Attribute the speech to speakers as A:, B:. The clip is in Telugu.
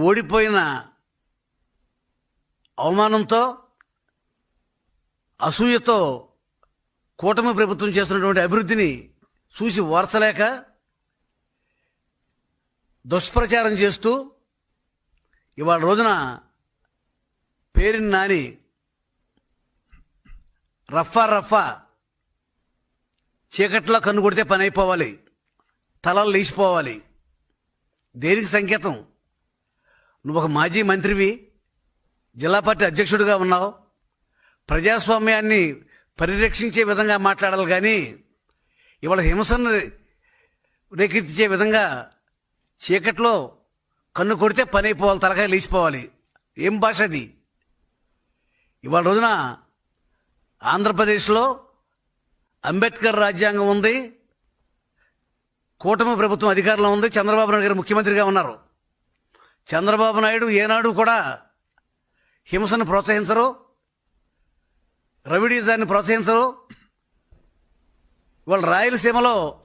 A: ఓడిపోయిన అవమానంతో అసూయతో కూటమి ప్రభుత్వం చేస్తున్నటువంటి అభివృద్ధిని చూసి ఓర్చలేక దుష్ప్రచారం చేస్తూ ఇవాళ రోజున పేరుని నాని రఫా రఫా చీకట్లో కన్ను కొడితే పని అయిపోవాలి తలలు లేచిపోవాలి. దేనికి సంకేతం? నువ్వు ఒక మాజీ మంత్రివి జిల్లా పార్టీ అధ్యక్షుడిగా ఉన్నావు. ప్రజాస్వామ్యాన్ని పరిరక్షించే విధంగా మాట్లాడాలి కానీ ఇవాళ హింసను రేకెత్తించే విధంగా చీకట్లో కన్ను కొడితే పని అయిపోవాలి తలకాయ లేచిపోవాలి. ఏం భాష అది? ఇవాళ రోజున ఆంధ్రప్రదేశ్లో అంబేద్కర్ రాజ్యాంగం ఉంది కూటమి ప్రభుత్వం అధికారంలో ఉంది చంద్రబాబు నాయుడు గారు ముఖ్యమంత్రిగా ఉన్నారు. చంద్రబాబు నాయుడు ఏనాడు కూడా హింసను ప్రోత్సహించరు రవిడీజాన్ని ప్రోత్సహించరు. వాళ్ళు రాయలసీమలో